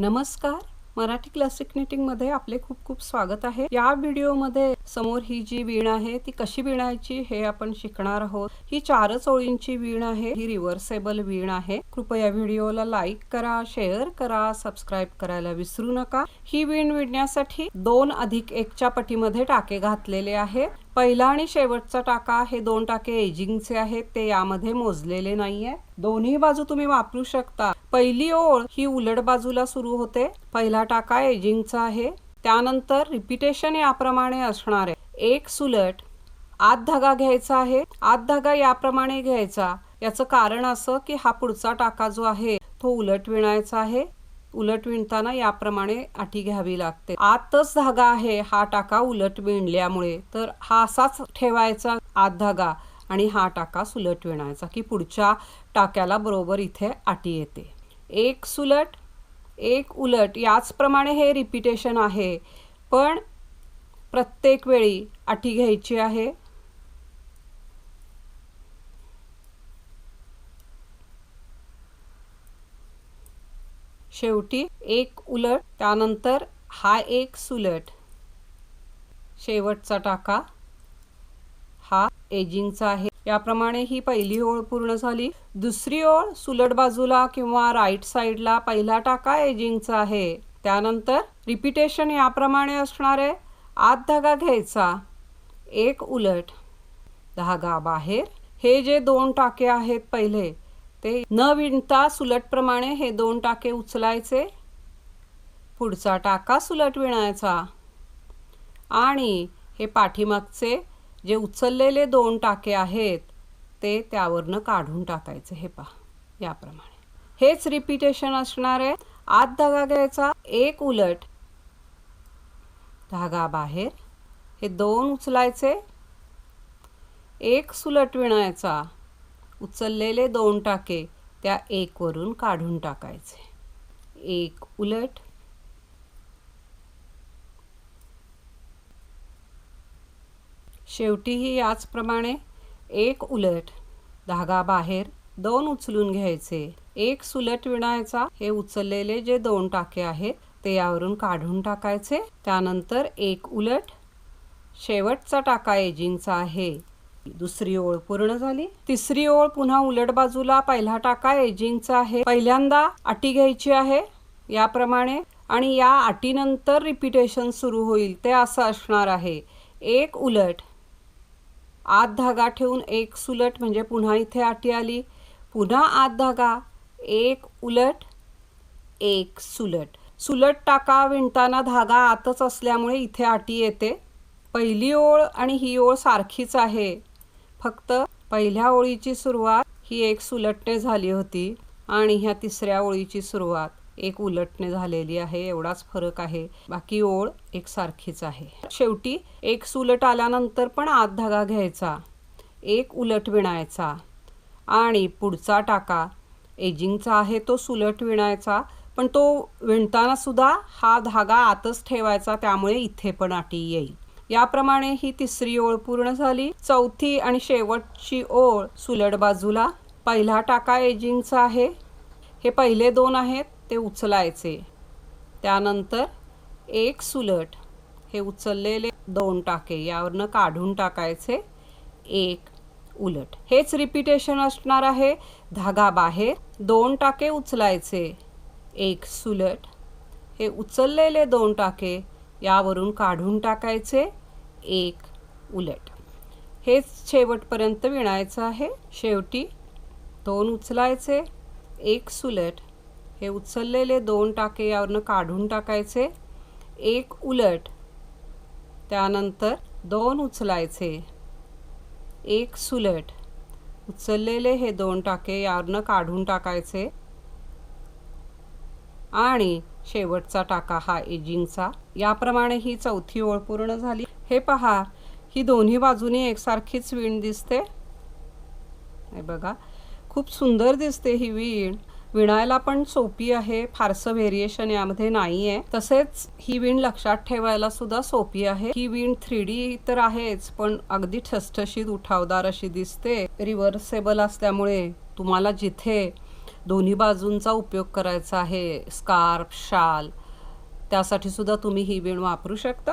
नमस्कार. मराठी क्लासिकमध्ये आपले खूप खूप स्वागत आहे. या व्हिडिओमध्ये समोर ही जी वीण आहे ती कशी विणायची हे आपण शिकणार आहोत. ही चारच ओळींची वीण आहे. ही रिव्हर्सेबल वीण आहे. कृपया व्हिडिओला लाईक करा शेअर करा सबस्क्राईब करायला विसरू नका. ही वीण विणण्यासाठी दोन अधिक एकच्या पटीमध्ये टाके घातलेले आहे पहिला आणि शेवटचा टाका हे दोन टाके एजिंगचे आहेत ते यामध्ये मोजलेले नाहीये. दोन्ही बाजू तुम्ही वापरू शकता. पहिली ओळ ही उलट बाजूला सुरू होते. पहिला टाका एजिंगचा आहे. त्यानंतर रिपिटेशन याप्रमाणे असणार आहे. एक सुलट आत धागा घ्यायचा आहे. आत धागा याप्रमाणे घ्यायचा. याचं कारण असं की हा पुढचा टाका जो आहे तो उलट विणायचा आहे. उलट विणताना याप्रमाणे आठी घ्यावी लागते. आतच धागा आहे हा टाका उलट विणल्यामुळे. तर हा असाच ठेवायचा आत धागा आणि हा टाका सुलट विणायचा की पुढच्या टाक्याला बरोबर इथे आटी येते. एक सुलट एक उलट याचप्रमाणे हे रिपिटेशन आहे. पण प्रत्येक वेळी आटी घ्यायची आहे. शेवटी एक उलट त्यानंतर हा एक सुलट. शेवटचा टाका. हा एजिंगचा आहे. याप्रमाणे ही पहिली ओळ पूर्ण झाली. दुसरी ओळ सुलट बाजूला किंवा राईट साईडला पहिला टाका एजिंगचा आहे. त्यानंतर रिपिटेशन याप्रमाणे असणार आहे आत धागा घ्यायचा. एक उलट. धागा बाहेर. हे जे दोन टाके आहेत पहिले ते न विणता सुलटप्रमाणे हे दोन टाके उचलायचे. पुढचा टाका सुलट विणायचा. आणि हे पाठीमागचे जे उचललेले दोन टाके आहेत ते त्यावरनं काढून टाकायचे. हे पहा याप्रमाणे. हेच रिपिटेशन असणार आहे. आत धागा घ्यायचा एक उलट. धागा बाहेर हे दोन उचलायचे. एक सुलट विणायचा. उचललेले दोन टाके त्या एकवरून काढून टाकायचे. एक उलट. शेवटीही याचप्रमाणे एक उलट. धागा बाहेर दोन उचलून घ्यायचे. एक सुलट विणायचा. हे उचललेले जे दोन टाके आहेत ते यावरून काढून टाकायचे. त्यानंतर एक उलट. शेवटचा टाका एजिंगचा आहे. दुसरी ओळ पूर्ण झाली? तिसरी ओळ पुन्हा उलट बाजूला पहिला टाका एजिंगचा आहे. पहिल्यांदा अटी घ्यायची आहे याप्रमाणे आणि या अटीनंतर रिपिटेशन सुरू होईल ते असं असणार आहे. एक उलट. आत धागा ठेवून एक सुलट म्हणजे पुन्हा इथे आटी आली. पुन्हा आत धागा. एक उलट एक सुलट. सुलट टाका विणताना धागा आतच असल्यामुळे इथे आटी येते. पहिली ओळ आणि ही ओळ सारखीच आहे. फक्त पहिल्या ओळीची सुरुवात ही एक सुलटने झाली होती आणि ह्या तिसऱ्या ओळीची सुरुवात एक उलटने झालेली आहे एवढाच फरक आहे. बाकी ओळ एक सारखीच आहे. शेवटी एक सुलट आल्यानंतर पण आत धागा घ्यायचा एक उलट विणायचा आणि पुढचा टाका. एजिंगचा आहे तो सुलट विणायचा पण तो विणताना सुद्धा हा धागा आतच ठेवायचा त्यामुळे इथे पण अटी येईल. याप्रमाणे ही तिसरी ओळ पूर्ण झाली. चौथी आणि शेवटची ओळ सुलट बाजूला. पहिला टाका एजिंगचा आहे. हे पहिले दोन आहेत ते उचलायचे. त्यानंतर एक सुलट. हे उचललेले दोन टाके यावरनं काढून टाकायचे. एक उलट. हेच रिपिटेशन असणार आहे. धागा बाहेर दोन टाके उचलायचे. एक सुलट. हे उचललेले दोन टाके यावरून काढून टाकायचे. एक उलट. हेच शेवटपर्यंत विणायचं आहे. शेवटी दोन उचलायचे एक सुलट. हे उचललेले दोन टाके यावरनं काढून टाकायचे. एक उलट. त्यानंतर दोन उचलायचे. एक सुलट. उचललेले हे दोन टाके यावरनं काढून टाकायचे. आणि शेवटचा टाका हा एजिंगचा. याप्रमाणे ही चौथी ओळ पूर्ण झाली. हे पहा ही दोन्ही बाजूनी एकसारखीच वीण दिसते. हे बघा खूप सुंदर दिसते ही वीण. विणायला पण सोपी आहे फारसं व्हेरिएशन यामध्ये नाही आहे तसेच ही वीण लक्षात ठेवायला सुद्धा सोपी आहे. ही वीण थ्री डी तर आहेच पण अगदी ठसठशीत उठावदार अशी दिसते. रिव्हर्सेबल असल्यामुळे तुम्हाला जिथे दोन्ही बाजूंचा उपयोग करायचा आहे स्कार्फ शाल त्यासाठी सुद्धा तुम्ही ही विण वापरू शकता.